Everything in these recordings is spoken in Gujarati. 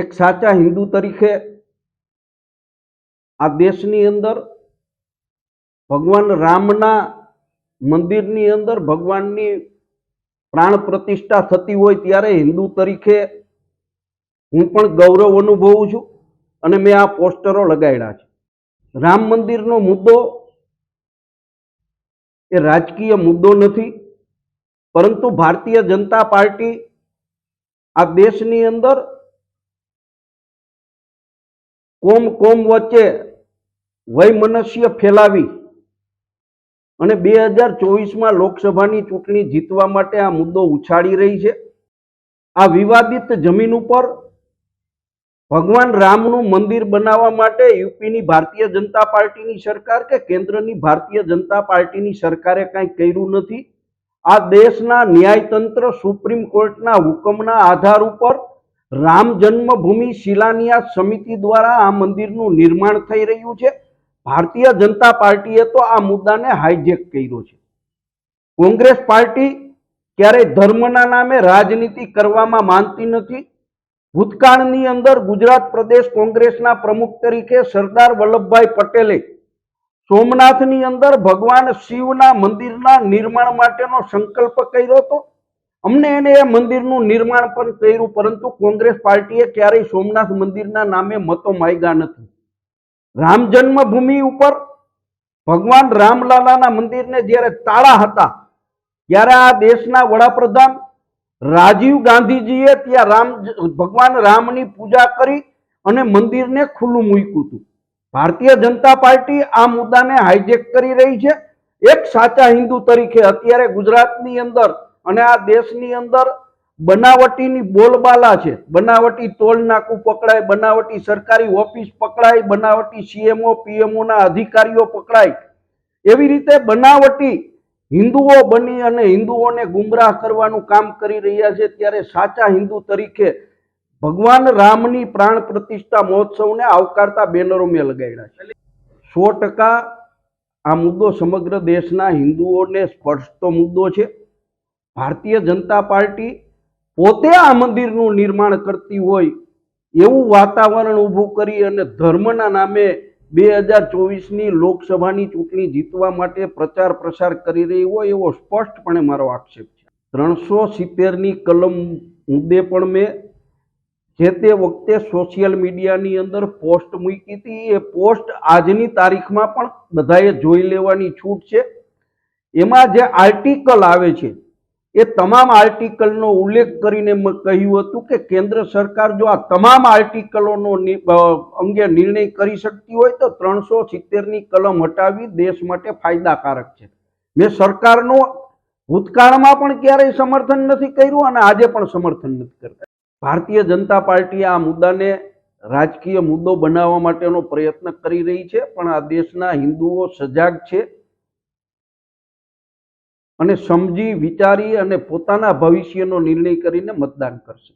એક સાચા હિન્દુ તરીકે આ દેશની અંદર ભગવાન રામના મંદિરની અંદર ભગવાનની પ્રાણ પ્રતિષ્ઠા થતી હોય ત્યારે હિન્દુ તરીકે હું પણ ગૌરવ અનુભવું છું અને મેં આ પોસ્ટરો લગાડ્યા છે. રામ મંદિરનો મુદ્દો એ રાજકીય મુદ્દો નથી, પરંતુ ભારતીય જનતા પાર્ટી આ દેશની અંદર કોમ કોમ વચ્ચે વયમનસ્ય ફેલાવી અને બે હજાર ચોવીસમાં લોકસભાની ચૂંટણી જીતવા માટે આ મુદ્દો ઉછાળી રહી છે. આ વિવાદિત જમીન ઉપર ભગવાન રામનું મંદિર બનાવવા માટે યુપીની ભારતીય જનતા પાર્ટીની સરકાર કે કેન્દ્રની ભારતીય જનતા પાર્ટીની સરકારે કાંઈ કર્યું નથી? આ દેશના ન્યાયતંત્ર સુપ્રીમ કોર્ટના હુકમના આધાર ઉપર રામ જન્મભૂમિ શિલાન્યાસ સમિતિ દ્વારા આ મંદિરનું નિર્માણ થઈ રહ્યું છે. ભારતીય જનતા પાર્ટીએ તો આ મુદ્દાને હાઈજેક કર્યો છે. કોંગ્રેસ પાર્ટી ક્યારેય ધર્મના નામે રાજનીતિ કરવામાં માનતી નથી. ભૂતકાળની અંદર ગુજરાત પ્રદેશ કોંગ્રેસના પ્રમુખ તરીકે સરદાર વલ્લભભાઈ પટેલે સોમનાથની અંદર ભગવાન શિવના મંદિરના નિર્માણ માટેનો સંકલ્પ કર્યો હતો. અમને એને એ મંદિરનું નિર્માણ પણ કર્યું, પરંતુ કોંગ્રેસ પાર્ટીએ ક્યારેય સોમનાથ મંદિરના નામે મતો માગ્યા નથી. રામ જન્મભૂમિ ઉપર ભગવાન રામલાલાના મંદિરને જ્યારે તાળા હતા, ત્યારે આ દેશના વડાપ્રધાન રાજીવ ગાંધીજીએ ત્યાં રામ ભગવાન રામની પૂજા કરી અને મંદિરને ખુલ્લું મૂક્યું હતું. ભારતીય જનતા પાર્ટી આ મુદ્દાને હાઈજેક કરી રહી છે. એક સાચા હિન્દુ તરીકે અત્યારે ગુજરાતની અંદર અને આ દેશની અંદર બનાવટીની બોલબાલા છે. બનાવટી ટોલ નાકું પકડાય, બનાવટી સરકારી ઓફિસ પકડાય, બનાવટી સીએમઓ પીએમઓના અધિકારીઓ પકડાય. એવી રીતે બનાવટી હિન્દુઓ બની અને હિન્દુઓને ગુમરાહ કરવાનું કામ કરી રહ્યા છે ત્યારે સાચા હિન્દુ તરીકે ભગવાન રામની પ્રાણ પ્રતિષ્ઠા મહોત્સવને આવકારતા બેનરો મેં લગાડ્યા છે. સો ટકા આ મુદ્દો સમગ્ર દેશના હિન્દુઓને સ્પર્શતો મુદ્દો છે. ભારતીય જનતા પાર્ટી પોતે આ મંદિરનું નિર્માણ કરતી હોય એવું વાતાવરણ ઊભું કરી અને ધર્મના નામે બે હજાર ચોવીસની લોકસભાની ચૂંટણી જીતવા માટે પ્રચાર પ્રસાર કરી રહી હોય એવો સ્પષ્ટપણે મારો આક્ષેપ છે. ત્રણસો સિત્તેરની કલમ મુદ્દે પણ મેં જે તે વખતે સોશિયલ મીડિયાની અંદર પોસ્ટ મૂકી હતી, એ પોસ્ટ આજની તારીખમાં પણ બધાએ જોઈ લેવાની છૂટ છે. એમાં જે આર્ટિકલ આવે છે એ તમામ આર્ટિકલનો ઉલ્લેખ કરીને મેં કહ્યું હતું કે કેન્દ્ર સરકાર જો આ તમામ આર્ટિકલોનો અંગે નિર્ણય કરી શકતી હોય તો ત્રણસો સિત્તેરની કલમ હટાવી દેશ માટે ફાયદાકારક છે. મેં સરકારનો ભૂતકાળમાં પણ ક્યારેય સમર્થન નથી કર્યું અને આજે પણ સમર્થન નથી કરતા. ભારતીય જનતા પાર્ટી આ મુદ્દાને રાજકીય મુદ્દો બનાવવા માટેનો પ્રયત્ન કરી રહી છે, પણ આ દેશના હિન્દુઓ સજાગ છે. અને સમજી, વિચારી અને પોતાના ભવિષ્યનો નિર્ણય કરીને મતદાન કરશે.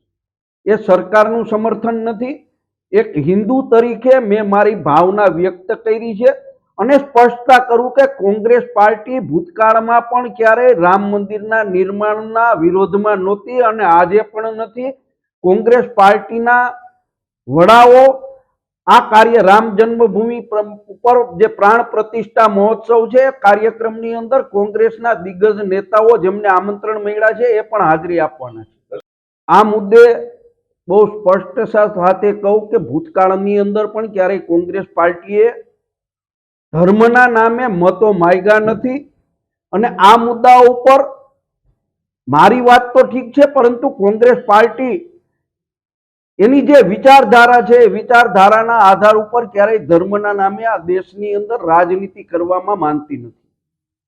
એ સરકારનું સમર્થન નથી. એક હિન્દુ તરીકે મેં મારી ભાવના વ્યક્ત કરી છે અને સ્પષ્ટતા કરું કે કોંગ્રેસ પાર્ટી ભૂતકાળમાં પણ ક્યારેય રામ મંદિરના નિર્માણના વિરોધમાં નહોતી અને આજે પણ નથી. કોંગ્રેસ પાર્ટીના વડાઓ આ કાર્ય રામ જન્મભૂમિ ઉપર જે પ્રાણ પ્રતિષ્ઠા મહોત્સવ છે, કાર્યક્રમની અંદર કોંગ્રેસના દિગ્ગજ નેતાઓ જેમને આમંત્રણ મળ્યા છે, એ પણ હાજરી આપવાના છે. આ મુદ્દે બહુ સ્પષ્ટ સાથે કહું કે ભૂતકાળની અંદર પણ ક્યારેય કોંગ્રેસ પાર્ટીએ ધર્મના નામે મતો માયગા નથી અને આ મુદ્દા ઉપર મારી વાત તો ઠીક છે, પરંતુ કોંગ્રેસ પાર્ટી એની જે વિચારધારા છે વિચારધારાના આધાર ઉપર ક્યારેય ધર્મના નામે આ દેશની અંદર રાજનીતિ કરવામાં માનતી નથી.